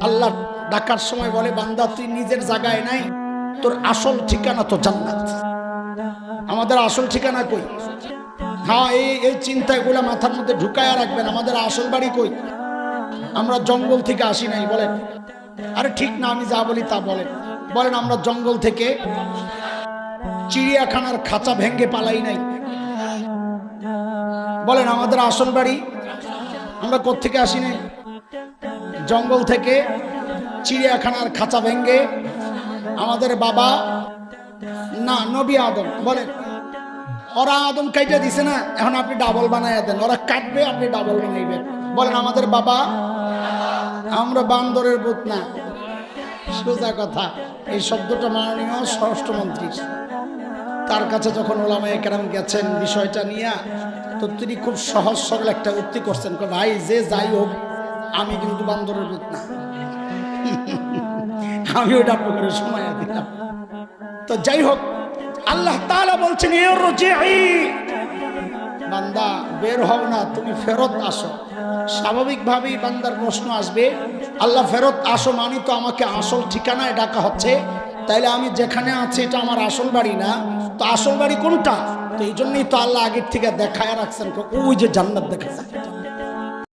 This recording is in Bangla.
আল্লাহ ডাকার সময় বলে, বান্দা, তুই নিজের জায়গায় নাই, তোর আসল ঠিকানা তো জান্নাত। আমাদের আসল ঠিকানা কই? হ্যাঁ এই এই চিন্তাগুলো মাথার মধ্যে ঢুকায়া রাখবেন, আমাদের আসল বাড়ি কই? আমরা জঙ্গল থেকে আসি নাই, বলেন। আরে ঠিক না, আমি যা বলি তা বলেন। বলেন, আমরা জঙ্গল থেকে চিড়িয়াখানার খাঁচা ভেঙ্গে পালাই নাই। বলেন, আমাদের আসল বাড়ি আমরা কোত্থেকে আসি নাই? জঙ্গল থেকে চিড়িয়াখানার খাঁচা ভেঙ্গে আমাদের বাবা, না, নবী আদম, বলেন। ওরা আদম কাইটা দিছে না, এখন আপনি ডাবল বানাইয়া দেন। ওরা কাটবে, আপনি ডাবল বানাইবেন। বলেন, আমাদের বাবা, আমরা বান্দরের বুত না। সোজা কথা, এই শব্দটা মাননীয় স্বরাষ্ট্রমন্ত্রী তার কাছে যখন ওলামায় কেরাম গেছেন বিষয়টা নিয়ে, তো তিনি খুব সহজ সরল একটা উক্তি করছেন। ভাই, যে যাই হোক আমি কিন্তু বান্দরের বুত না। আমি ওইটা আপনাদের সময় দিলাম তো যাই হোক, আল্লাহ তাআলা বলছেন বান্দা, বের হও না, তুমি ফেরত আসো। স্বাভাবিকভাবেই বান্দার প্রশ্ন আসবে, আল্লাহ, ফেরত আসো মানি তো আমাকে আসল ঠিকানায় ডাকা হচ্ছে। তাইলে আমি যেখানে আছি, এটা আমার আসল বাড়ি না? তো আসল বাড়ি কোনটা? তো এই জন্যই তো আল্লাহ আগের থেকে দেখায় রাখছেন, ওই যে জান্নাত দেখা যায়